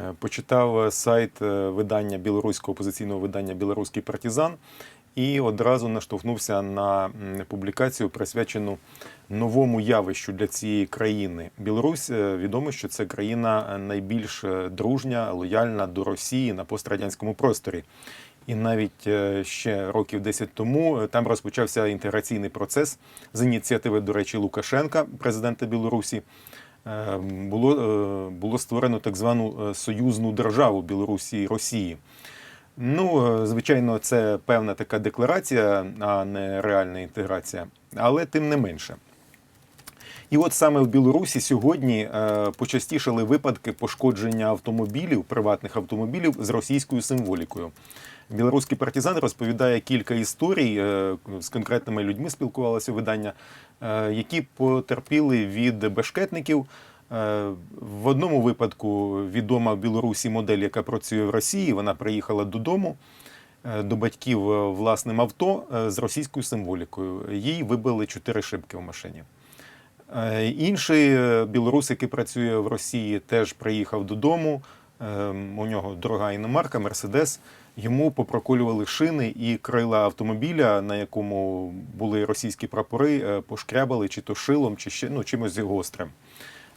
Е, Почитав сайт е, видання білоруського опозиційного видання Білоруський партизан і одразу наштовхнувся на публікацію, присвячену новому явищу для цієї країни. Білорусь е, відомо, що це країна е, найбільш е, дружня, лояльна до Росії на пострадянському просторі. І навіть е, ще років 10 тому е, там розпочався інтеграційний процес з ініціативи, до речі, Лукашенка, президента Білорусі. Е, Було, е, було створено так звану е, союзну державу Білорусі і Росії. Ну, звичайно, це певна така декларація, а не реальна інтеграція, але тим не менше. І от саме в Білорусі сьогодні е, почастішали випадки пошкодження автомобілів, приватних автомобілів з російською символікою. Білоруський партизан розповідає кілька історій е, з конкретними людьми, спілкувалося видання, е, які потерпіли від бешкетників. В одному випадку відома в Білорусі модель, яка працює в Росії. Вона приїхала додому до батьків власним авто з російською символікою. Їй вибили чотири шибки в машині. Е, Інший е, білорус, який працює в Росії, теж приїхав додому. Е, У нього дорога іномарка, Мерседес. Йому попроколювали шини і крила автомобіля, на якому були російські прапори, е, пошкрябали чи то шилом, чи ще ну, чимось гострим.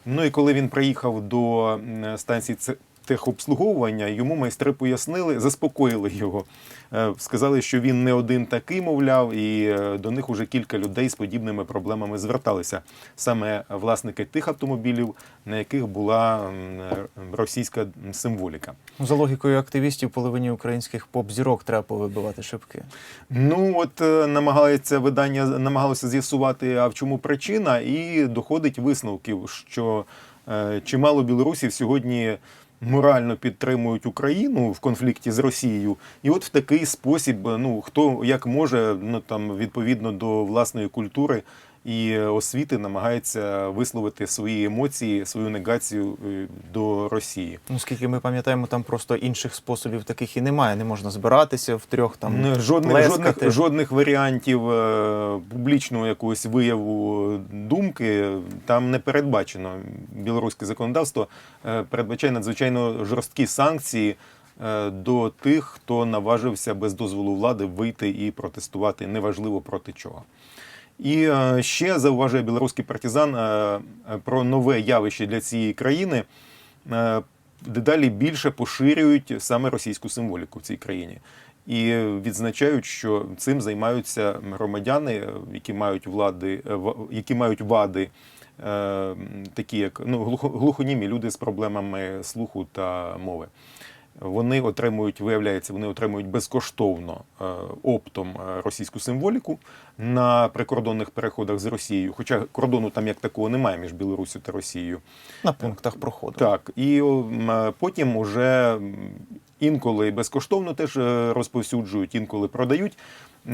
Ну і коли він приїхав до станції техобслуговування, йому майстри пояснили, заспокоїли його. Е, Сказали, що він не один такий, мовляв, і е, до них уже кілька людей з подібними проблемами зверталися. Саме власники тих автомобілів, на яких була е, російська символіка. Ну, За логікою активістів, половині українських поп-зірок треба повибивати шибки. Ну от намагається видання намагалося з'ясувати, а в чому причина, і доходить висновків, що чимало білорусів сьогодні морально підтримують Україну в конфлікті з Росією, і от в такий спосіб, е, ну хто як може, ну там відповідно до власної культури. І освіти намагається висловити свої емоції, свою негацію е, до Росії. Ну, скільки ми пам'ятаємо, там просто інших способів таких і немає. Не можна збиратися в трьох там Ну, жодних, плескати. жодних, жодних варіантів е, публічного якогось вияву думки там не передбачено. Білоруське законодавство е, передбачає надзвичайно жорсткі санкції до тих, хто наважився без дозволу влади вийти і протестувати, неважливо проти чого. І е, ще зауважує білоруський партизан е, е, про нове явище для цієї країни. Дедалі більше поширюють саме російську символіку в цій країні. І відзначають, що цим займаються громадяни, які мають влади, які мають вади, такі як ну, глухо- глухонімі люди з проблемами слуху та мови. Вони отримують, виявляється, вони отримують безкоштовно е, оптом е, російську символіку на прикордонних переходах з Росією. Хоча кордону там як такого немає між Білорусю та Росією. на пунктах проходу. Так, і е, потім уже інколи безкоштовно теж е, розповсюджують, інколи продають.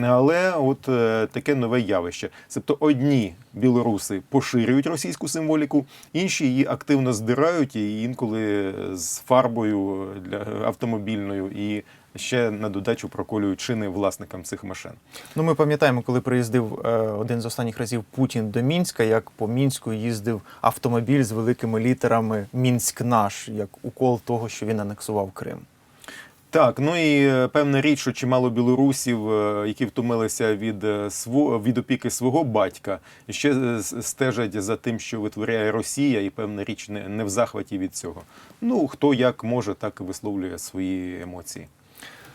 Але от е, таке нове явище. Тобто одні білоруси поширюють російську символіку, інші її активно здирають і інколи з фарбою для автомобільною, і ще на додачу проколюють шини власникам цих машин. Ну, ми пам'ятаємо, коли приїздив е, один з останніх разів Путін до Мінська, як по Мінську їздив автомобіль з великими літерами Мінськ наш, як укол того, що він анексував Крим. Так, ну і е, певна річ, що чимало білорусів, е, які втомилися від е, сво- від опіки свого батька, ще стежать за тим, що витворяє Росія, і певна річ не в захваті від цього. Ну хто як може, так і висловлює свої емоції.